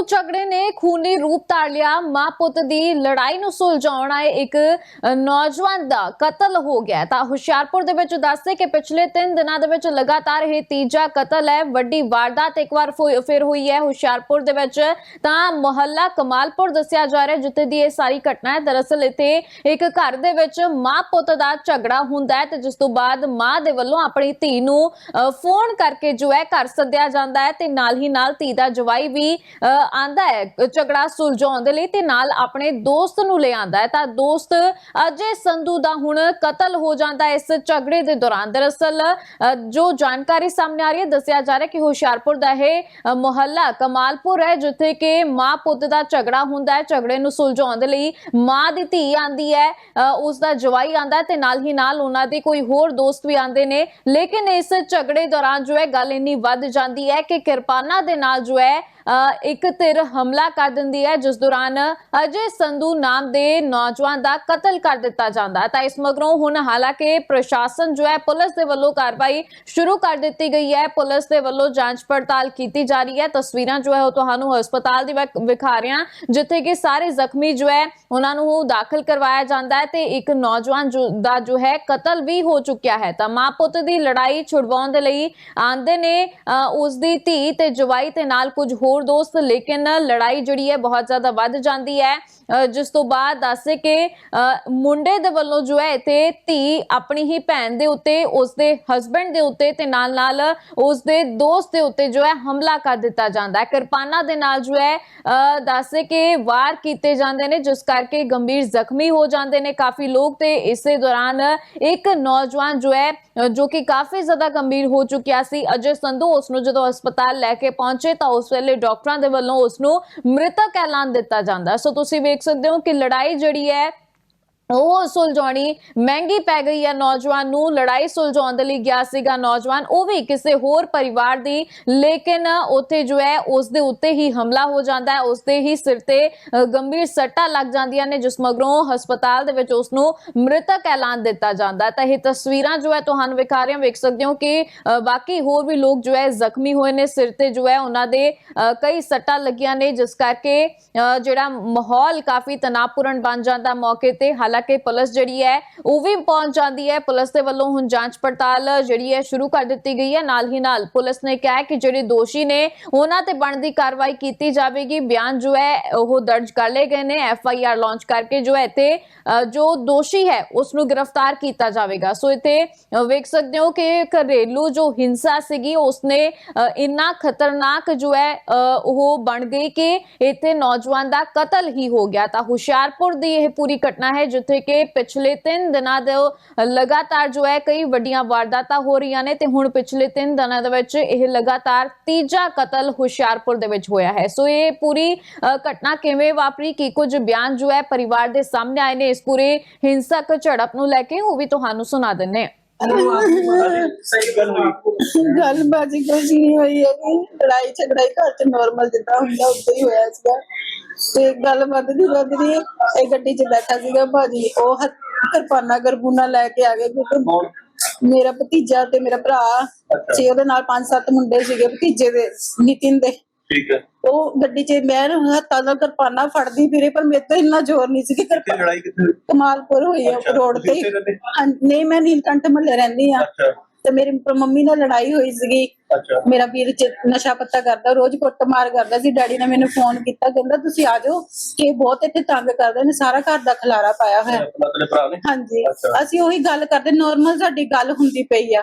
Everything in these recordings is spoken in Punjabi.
ਘਰੇਲੂ ਝਗੜੇ ਨੇ ਖੂਨੀ ਰੂਪ ਧਾਰ ਲਿਆ। ਮਾਂ ਪੁੱਤ ਦੀ ਲੜਾਈ ਨੂੰ ਸੁਲਝਾਉਣ ਆਏ ਇੱਕ ਨੌਜਵਾਨ ਦਾ ਕਤਲ ਹੋ ਗਿਆ ਤਾਂ ਹੁਸ਼ਿਆਰਪੁਰ ਦੇ ਵਿੱਚ ਦੱਸਦੇ ਕਿ ਪਿਛਲੇ 3 ਦਿਨਾਂ ਦੇ ਵਿੱਚ ਲਗਾਤਾਰ ਇਹ ਤੀਜਾ ਕਤਲ ਹੈ। ਵੱਡੀ ਵਾਰਦਾਤ ਇੱਕ ਵਾਰ ਫਿਰ ਹੋਈ ਹੈ ਹੁਸ਼ਿਆਰਪੁਰ ਦੇ ਵਿੱਚ। ਤਾਂ ਮੁਹੱਲਾ ਕਮਾਲਪੁਰ ਦੱਸਿਆ ਜਾ ਰਿਹਾ ਜਿੱਥੇ ਦੀ ਇਹ ਸਾਰੀ ਘਟਨਾ ਹੈ। ਦਰਅਸਲ ਇੱਥੇ ਇੱਕ ਘਰ ਦੇ ਵਿੱਚ ਮਾਂ ਪੁੱਤ ਦਾ ਝਗੜਾ ਹੁੰਦਾ ਹੈ ਤੇ ਜਿਸ ਤੋਂ ਬਾਅਦ ਮਾਂ ਦੇ ਵੱਲੋਂ ਆਪਣੀ ਧੀ ਨੂੰ ਫੋਨ ਕਰਕੇ ਜੋ ਹੈ ਘਰ ਸੱਦਿਆ ਜਾਂਦਾ ਹੈ ਤੇ ਨਾਲ ਹੀ ਨਾਲ ਧੀ ਦਾ ਜਵਾਈ ਵੀ ਅ, ਆਂਦਾ ਹੈ ਝਗੜਾ ਸੁਲਝਾਉਣ ਦੇ ਲਈ ਤੇ ਨਾਲ ਆਪਣੇ ਦੋਸਤ ਨੂੰ ਲੈ ਆਂਦਾ ਹੈ। ਤਾਂ ਦੋਸਤ ਅਜੇ ਸੰਧੂ ਦਾ ਹੁਣ ਕਤਲ ਹੋ ਜਾਂਦਾ ਹੈ ਇਸ ਝਗੜੇ ਦੇ ਦੌਰਾਨ। ਦਰਅਸਲ ਜੋ ਜਾਣਕਾਰੀ ਸਾਹਮਣੇ ਆ ਰਹੀ ਹੈ ਦੱਸਿਆ ਜਾ ਰਿਹਾ ਕਿ ਹੁਸ਼ਿਆਰਪੁਰ ਦਾ ਇਹ ਮੁਹੱਲਾ ਕਮਾਲਪੁਰ ਹੈ ਜਿੱਥੇ ਕਿ ਮਾਂ ਪੁੱਤ ਦਾ ਝਗੜਾ ਹੁੰਦਾ ਹੈ। ਝਗੜੇ ਨੂੰ ਸੁਲਝਾਉਣ ਦੇ ਲਈ ਮਾਂ ਦੀ ਧੀ ਆਂਦੀ ਹੈ ਅ, ਉਸ ਦਾ ਜਵਾਈ ਆਂਦਾ ਹੈ ਤੇ ਨਾਲ ਹੀ ਨਾਲ ਉਹਨਾਂ ਦੇ ਕੋਈ ਹੋਰ ਦੋਸਤ ਵੀ ਆਂਦੇ ਨੇ। ਲੇਕਿਨ ਇਸ ਝਗੜੇ ਦੌਰਾਨ ਜੋ ਹੈ ਗੱਲ ਇੰਨੀ ਵੱਧ ਜਾਂਦੀ ਹੈ ਕਿ ਕਿਰਪਾਨਾਂ ਦੇ ਨਾਲ ਜੋ ਹੈ ਇੱਕ ਧਿਰ ਹਮਲਾ ਕਰ ਦਿੰਦੀ ਹੈ ਜਿਸ ਦੌਰਾਨ ਅਜੇ ਸੰਧੂ ਨਾਮ ਦੇ ਨੌਜਵਾਨ ਦਾ ਕਤਲ ਕਰ ਦਿੱਤਾ ਜਾਂਦਾ ਤਾਂ ਇਸ ਮਗਰੋਂ ਹੁਣ ਹਾਲਾਂਕਿ ਪ੍ਰਸ਼ਾਸਨ ਜੋ ਹੈ ਪੁਲਿਸ ਦੇ ਵੱਲੋਂ ਕਾਰਵਾਈ ਸ਼ੁਰੂ ਕਰ ਦਿੱਤੀ ਗਈ ਹੈ। ਪੁਲਿਸ ਦੇ ਵੱਲੋਂ ਜਾਂਚ ਪੜਤਾਲ ਕੀਤੀ ਜਾ ਰਹੀ ਹੈ। ਤਸਵੀਰਾਂ ਜੋ ਹੈ ਉਹ ਤੁਹਾਨੂੰ ਹਸਪਤਾਲ ਦੀ ਵਿਖਾ ਰਹੇ ਹਾਂ ਜਿੱਥੇ ਕਿ ਸਾਰੇ ਜ਼ਖਮੀ ਜੋ ਹੈ ਉਹਨਾਂ ਨੂੰ ਦਾਖਲ ਕਰਵਾਇਆ ਜਾਂਦਾ ਹੈ ਤੇ ਇੱਕ ਨੌਜਵਾਨ ਜੋ ਦਾ ਜੋ ਹੈ ਕਤਲ ਵੀ ਹੋ ਚੁੱਕਿਆ ਹੈ। ਤਾਂ ਮਾਂ ਪੁੱਤ ਦੀ ਲੜਾਈ ਛੁਡਵਾਉਣ ਦੇ ਲਈ ਆਂਦੇ ਨੇ ਅ, ਉਸ ਦੀ ਧੀ ਤੇ ਜਵਾਈ ਤੇ ਨਾਲ ਕੁਝ ਹੋਰ ਦੋਸਤ, ਲੇਕਿਨ ਲੜਾਈ ਜਿਹੜੀ ਹੈ ਬਹੁਤ ਜ਼ਿਆਦਾ ਵੱਧ ਜਾਂਦੀ ਹੈ। ਜਿਸ ਤੋਂ ਬਾਅਦ ਦੱਸੇ ਕਿ ਮੁੰਡੇ ਦੇ ਵੱਲੋਂ ਜੋ ਹੈ ਤੇ ਧੀ ਆਪਣੀ ਹੀ ਭੈਣ ਦੇ ਉੱਤੇ ਉਸ ਦੇ ਹਸਬੰਡ ਦੇ ਉੱਤੇ ਤੇ ਨਾਲ ਨਾਲ ਉਸ ਦੇ ਦੋਸਤ ਦੇ ਉੱਤੇ ਜੋ ਹੈ ਹਮਲਾ ਕਰ ਦਿੱਤਾ ਜਾਂਦਾ ਹੈ। ਕਿਰਪਾਨਾਂ ਦੇ ਨਾਲ ਜੋ ਹੈ ਦੱਸੇ ਕਿ ਵਾਰ ਕੀਤੇ ਜਾਂਦੇ ਨੇ, ਜਿਸ ਕਰਕੇ ਗੰਭੀਰ ਜ਼ਖਮੀ ਹੋ ਜਾਂਦੇ ਨੇ ਕਾਫੀ ਲੋਕ ਤੇ ਇਸੇ ਦੌਰਾਨ ਇੱਕ ਨੌਜਵਾਨ ਜੋ ਹੈ ਜੋ ਕਿ ਕਾਫੀ ਜ਼ਿਆਦਾ ਗੰਭੀਰ ਹੋ ਚੁੱਕਿਆ ਸੀ। ਅਜੇ ਸੰਧੂ ਉਸ ਨੂੰ ਜਦੋਂ ਹਸਪਤਾਲ ਲੈ ਕੇ ਪਹੁੰਚੇ ਤਾਂ ਉਸ ਵੇਲੇ ਡਾਕਟਰਾਂ ਦੇ ਵੱਲੋਂ ਉਸ ਨੂੰ ਮ੍ਰਿਤਕ ਐਲਾਨ ਦਿੱਤਾ ਜਾਂਦਾ। ਸੋ ਤੁਸੀਂ ਵੇਖ ਸਕਦੇ ਹੋ ਕਿ ਲੜਾਈ ਜਿਹੜੀ ਹੈ ਉਹ ਸੁਲਝਾਉਣੀ ਮਹਿੰਗੀ ਪੈ ਗਈ ਹੈ ਨੌਜਵਾਨ ਨੂੰ ਲੜਾਈ ਸੁਲਝਾਉਣ ਦੇ ਲਈ ਗਿਆ ਸੀਗਾ ਨੌਜਵਾਨ। ਉਹ ਵੀ ਕਿਸੇ ਹੋਰ ਪਰਿਵਾਰ ਦੀ ਲੇਕਿਨ ਉੱਥੇ ਜੋ ਹੈ ਉਸ ਦੇ ਉੱਤੇ ਹੀ ਹਮਲਾ ਹੋ ਜਾਂਦਾ ਹੈ। ਉਸ ਦੇ ਹੀ ਸਿਰ ਤੇ ਗੰਭੀਰ ਸੱਟਾਂ ਲੱਗ ਜਾਂਦੀਆਂ ਨੇ ਜਿਸ ਮਗਰੋਂ ਹਸਪਤਾਲ ਦੇ ਵਿੱਚ ਉਸ ਨੂੰ ਮ੍ਰਿਤਕ ਐਲਾਨ ਦਿੱਤਾ ਜਾਂਦਾ ਹੈ। ਤਾਂ ਇਹ ਤਸਵੀਰਾਂ ਜੋ ਹੈ ਤੁਹਾਨੂੰ ਵਿਖਾ ਰਹੇ ਹਾਂ ਵੇਖ ਸਕਦੇ ਹੋ ਕਿ ਬਾਕੀ ਹੋਰ ਵੀ ਲੋਕ ਜੋ ਹੈ ਜ਼ਖਮੀ ਹੋਏ ਨੇ। ਸਿਰ ਤੇ ਜੋ ਹੈ ਉਹਨਾਂ ਦੇ ਅ, ਕਈ ਸੱਟਾਂ ਲੱਗੀਆਂ ਨੇ ਜਿਸ ਕਰਕੇ ਅ, ਜਿਹੜਾ ਮਾਹੌਲ ਕਾਫੀ ਤਣਾਅਪੂਰਨ ਬਣ ਜਾਂਦਾ ਮੌਕੇ ਤੇ। ਹਾਲਾਂਕਿ ਪੁਲਿਸ ਜਿਹੜੀ ਹੈ ਉਹ ਵੀ ਪਹੁੰਚ ਜਾਂਦੀ ਹੈ। ਪੁਲਿਸ ਦੇ ਵੱਲੋਂ ਹੁਣ ਜਾਂਚ ਪੜਤਾਲ ਜਿਹੜੀ ਹੈ ਸ਼ੁਰੂ ਕਰ ਦਿੱਤੀ ਗਈ ਹੈ। ਨਾਲ ਹੀ ਨਾਲ ਪੁਲਿਸ ਨੇ ਕਿਹਾ ਕਿ ਜਿਹੜੇ ਦੋਸ਼ੀ ਨੇ ਉਹਨਾਂ ਤੇ ਬਣਦੀ ਕਾਰਵਾਈ ਕੀਤੀ ਜਾਵੇਗੀ। ਬਿਆਨ ਜੋ ਹੈ ਉਹ ਦਰਜ ਕਰ ਲਏ ਗਏ ਨੇ। ਐਫ ਆਈ ਆਰ ਲਾਂਚ ਕਰਕੇ ਜੋ ਹੈ ਤੇ ਜੋ ਦੋਸ਼ੀ ਹੈ ਉਸ ਨੂੰ ਗ੍ਰਿਫਤਾਰ ਕੀਤਾ ਜਾਵੇਗਾ। ਸੋ ਇੱਥੇ ਵੇਖ ਸਕਦੇ ਹੋ ਕਿ ਘਰੇਲੂ ਜੋ ਹਿੰਸਾ ਸੀਗੀ ਉਸਨੇ ਇੰਨਾ ਖਤਰਨਾਕ ਜੋ ਹੈ ਅ, ਉਹ ਬਣ ਗਈ ਕਿ ਇੱਥੇ ਨੌਜਵਾਨ ਦਾ ਕਤਲ ਹੀ ਹੋ ਗਿਆ। ਤਾਂ ਹੁਸ਼ਿਆਰਪੁਰ ਦੀ ਇਹ ਪੂਰੀ ਘਟਨਾ ਹੈ ਜਿੱਥੇ ਕਿ ਪਿਛਲੇ 3 ਦਿਨਾਂ ਦੇ ਲਗਾਤਾਰ ਜੋ ਹੈ ਕਈ ਵੱਡੀਆਂ ਵਾਰਦਾਤਾਂ ਹੋ ਰਹੀਆਂ ਨੇ ਤੇ ਹੁਣ ਪਿਛਲੇ 3 ਦਿਨਾਂ ਦੇ ਵਿੱਚ ਇਹ ਲਗਾਤਾਰ ਤੀਜਾ ਕਤਲ ਹੁਸ਼ਿਆਰਪੁਰ ਦੇ ਵਿੱਚ ਹੋਇਆ ਹੈ। ਸੋ ਇਹ ਪੂਰੀ ਘਟਨਾ ਕਿਵੇਂ ਵਾਪਰੀ, ਕੀ ਕੁਝ ਬਿਆਨ ਜੋ ਹੈ ਪਰਿਵਾਰ ਦੇ ਸਾਹਮਣੇ ਆਏ ਨੇ, ਇਸ ਪੂਰੇ ਹਿੰਸਕ ਝੜਪ ਨੂੰ ਲੈ ਕੇ ਉਹ ਵੀ ਤੁਹਾਨੂੰ ਸੁਣਾ ਦਿੰਨੇ ਹਾਂ। ਗੱਲ ਬਾਜੀ ਕੁਝ ਨਹੀਂ ਹੋਈ ਹੈਗੀ ਲੜਾਈ ਝਗੜਾ ਹੀ ਘਰ ਚ ਨਾਰਮਲ ਜਿੱਦਾਂ ਹੁੰਦਾ, ਉਦਾਂ ਹੀ ਹੋਇਆ ਸੀਗਾ। ਤੇ ਗੱਲ ਵੱਧਦੀ ਵੱਧਦੀ ਇਹ ਗੱਡੀ 'ਚ ਬੈਠਾ ਸੀਗਾ ਭਾਜੀ ਉਹ ਹੱਥ ਕਿਰਪਾਨਾ ਗਰਬੂਨਾ ਲੈ ਕੇ ਆ ਗਏ ਕਿਉਂਕਿ ਮੇਰਾ ਭਤੀਜਾ ਤੇ ਮੇਰਾ ਭਰਾ। ਤੇ ਉਹਦੇ ਨਾਲ ਪੰਜ ਸੱਤ ਮੁੰਡੇ ਸੀਗੇ ਭਤੀਜੇ ਦੇ ਨਿਤਿਨ ਦੇ। ਠੀਕ ਹੈ। ਉਹ ਗੱਡੀ 'ਚ ਮੈਂ ਨਾ ਹੱਥਾਂ ਨਾਲ ਕਿਰਪਾਨਾ ਫੜਦੀ ਫਿਰੇ ਪਰ ਮੇਰੇ ਤੋਂ ਇੰਨਾ ਜ਼ੋਰ ਨਹੀਂ ਸੀ ਕਿ ਕਿੱਥੇ ਕਿਰਪਾਨ ਲੜਾਈ ਕਿੱਥੇ ਹੋਈ? ਕਮਾਲਪੁਰ ਹੋਈ ਆ ਅੱਛਾ, ਰੋਡ ਤੁਸੀਂ ਤੇ। ਉੱਥੇ ਰਹਿੰਦੇ? ਹਾਂ, ਨਹੀਂ ਮੈਂ ਨੀਲਕੰਠ ਮਹੱਲੇ ਰਹਿੰਦੀ ਆ ਅੱਛਾ। ਤੇ ਮੇਰੀ ਮੰਮੀ ਨਾਲ ਲੜਾਈ ਹੋਈ ਸੀਗੀ। ਅੱਛਾ। ਮੇਰਾ ਵੀਰ ਚ ਨਸ਼ਾ ਪੱਤਾ ਕਰਦਾ ਰੋਜ਼ ਕੁੱਟਮਾਰ ਕਰਦਾ ਸੀ। ਡੈਡੀ ਨੇ ਮੈਨੂੰ ਫੋਨ ਕੀਤਾ ਕਹਿੰਦਾ ਤੁਸੀਂ ਆ ਜਾਓ ਕਿ ਇਹ ਬਹੁਤ ਇੱਥੇ ਤੰਗ ਕਰਦੇ ਨੇ ਸਾਰਾ ਘਰ ਦਾ ਖਲਾਰਾ ਪਾਇਆ ਹੋਇਆ ਆਪਣਾ ਤੇਰੇ ਭਰਾ ਨੇ? ਹਾਂਜੀ। ਅੱਛਾ। ਅਸੀਂ ਉਹੀ ਗੱਲ ਕਰਦੇ ਨਾਰਮਲ ਸਾਡੀ ਗੱਲ ਹੁੰਦੀ ਪਈ ਆ।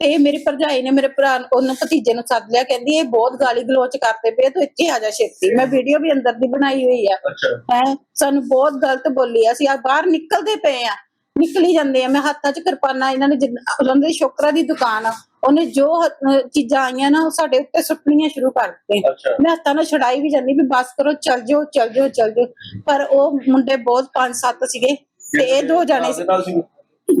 ਤੇ ਇਹ ਮੇਰੀ ਭਰਜਾਈ ਨੇ ਮੇਰੇ ਭਰਾ ਨੂੰ ਉਹਨੂੰ ਭਤੀਜੇ ਨੂੰ ਸੱਦ ਲਿਆ ਕਹਿੰਦੀ ਇਹ ਬਹੁਤ ਗਾਲੀ ਗਲੋਚ ਕਰਦੇ ਪਏ ਤੂੰ ਇੱਥੇ ਆ ਜਾ ਛੇਤੀ। ਮੈਂ ਵੀਡੀਓ ਵੀ ਅੰਦਰ ਦੀ ਬਣਾਈ ਹੋਈ ਆ। ਅੱਛਾ। ਹੈ ਸਾਨੂੰ ਬਹੁਤ ਗਲਤ ਬੋਲੀ ਆ। ਅਸੀਂ ਆ ਬਾਹਰ ਨਿਕਲਦੇ ਪਏ ਆ। ਨਿਕਲੀ ਜਾਂਦੇ ਆ। ਮੈਂ ਹੱਥਾਂ 'ਚ ਕਿਰਪਾਨਾਂ ਇਹਨਾਂ ਨੇ ਜਿੰਨਾ- ਉਹਨਾਂ ਦੀ ਸ਼ੋਕਰਾ ਦੀ ਦੁਕਾਨ ਆ। ਉਹਨੇ ਜੋ ਚੀਜ਼ਾਂ ਆਈਆਂ ਨਾ ਉਹ ਸਾਡੇ ਉੱਤੇ ਸੁੱਟਣੀਆਂ ਸ਼ੁਰੂ ਕਰ ਅੱਛਾ। ਮੈਂ ਹੱਥਾਂ ਨਾਲ ਛੜਾਈ ਵੀ ਜਾਂਦੀ ਵੀ ਬਸ ਕਰੋ ਚੱਲ ਜਾਓ ਚੱਲ ਜਾਓ ਚੱਲ ਜਾਓ। ਪਰ ਉਹ ਮੁੰਡੇ ਬਹੁਤ ਪੰਜ ਸੱਤ ਸੀਗੇ ਤੇ ਇਹ ਦੋ ਜਾਣੇ ਸੀ?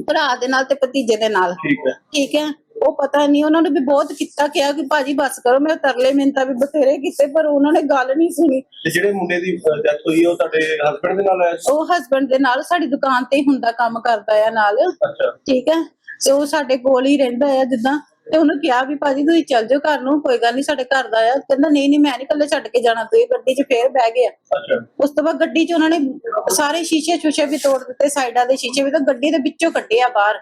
ਭਰਾ ਦੇ ਨਾਲ ਤੇ ਭਤੀਜੇ ਦੇ ਨਾਲ। ਠੀਕ ਹੈ। ਠੀਕ ਹੈ। ਉਹ ਪਤਾ ਨਹੀਂ ਉਹਨਾਂ ਨੇ ਵੀ ਬਹੁਤ ਕੀਤਾ ਕਿਹਾ ਕਿ ਭਾਜੀ ਬਸ ਕਰੋ ਮੈਂ ਤਰਲੇ ਮਿੰਤਾ ਵੀ ਬਥੇਰੇ ਕੀਤੇ ਪਰ ਉਹਨਾਂ ਨੇ ਗੱਲ ਨਹੀਂ ਸੁਣੀ। ਤੇ ਜਿਹੜੇ ਮੁੰਡੇ ਦੀ ਡੈਥ ਹੋਈ ਹੈ, ਉਹ ਤੁਹਾਡੇ ਹਸਬੰਡ ਦੇ ਨਾਲ ਆਇਆ ਸੀ? ਉਹ ਹਸਬੰਡ ਦੇ ਨਾਲ ਸਾਡੀ ਦੁਕਾਨ ਤੇ ਹੀ ਹੁੰਦਾ ਕੰਮ ਕਰਦਾ ਆ ਨਾਲ। ਅੱਛਾ। ਠੀਕ ਹੈ ਤੇ ਉਹ ਸਾਡੇ ਕੋਲ ਹੀ ਰਹਿੰਦਾ ਆ ਜਿੱਦਾਂ। ਤੇ ਉਹਨੂੰ ਕਿਹਾ ਵੀ ਭਾਜੀ ਤੁਸੀਂ ਚੱਲ ਜਾਓ ਘਰ ਨੂੰ ਕੋਈ ਗੱਲ ਨਹੀਂ ਸਾਡੇ ਘਰ ਦਾ ਆ। ਕਹਿੰਦਾ ਨਹੀਂ ਨਹੀਂ ਮੈਂ ਨਹੀਂ ਇਕੱਲੇ ਛੱਡ ਕੇ ਜਾਣਾ ਤੁਸੀਂ ਗੱਡੀ 'ਚ ਫੇਰ ਬਹਿ ਗਿਆ ਅੱਛਾ। ਉਸ ਤੋਂ ਬਾਅਦ ਗੱਡੀ 'ਚ ਉਹਨਾਂ ਨੇ ਸਾਰੇ ਸ਼ੀਸ਼ੇ ਸ਼ੂਸ਼ੇ ਵੀ ਤੋੜ ਦਿੱਤੇ ਸਾਈਡਾਂ ਦੇ ਸ਼ੀਸ਼ੇ ਵੀ ਤਾਂ ਗੱਡੀ ਦੇ ਵਿੱਚੋਂ ਕੱਢਿਆ ਬਾਹਰ।